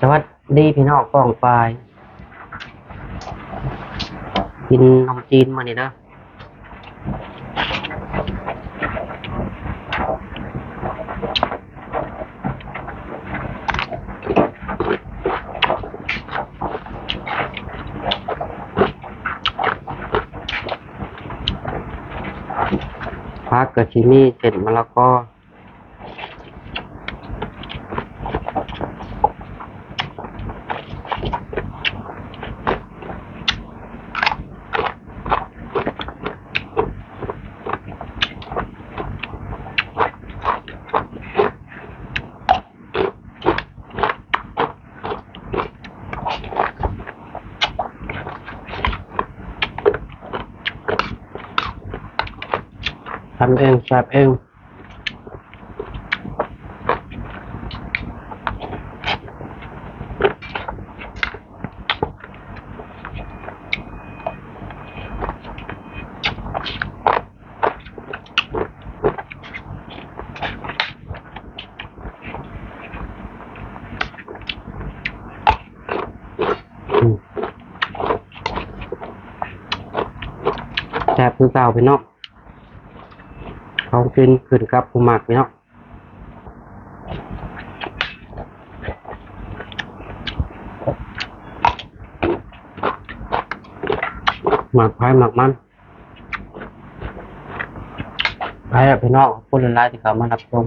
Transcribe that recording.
สวัสดีพี่น้องกองปลายกินนมจีนมาเนี่ยนะพักกับชิมี่เสร็จมะละกอ ทำเองแซบเองแซบคือเก่าพี่น้อง ของกินขึ้นกับผู้หมักพี่น้องหมักไผ่หมักมันไผ่อะพี่น้องพูดละลายที่เขามารับชม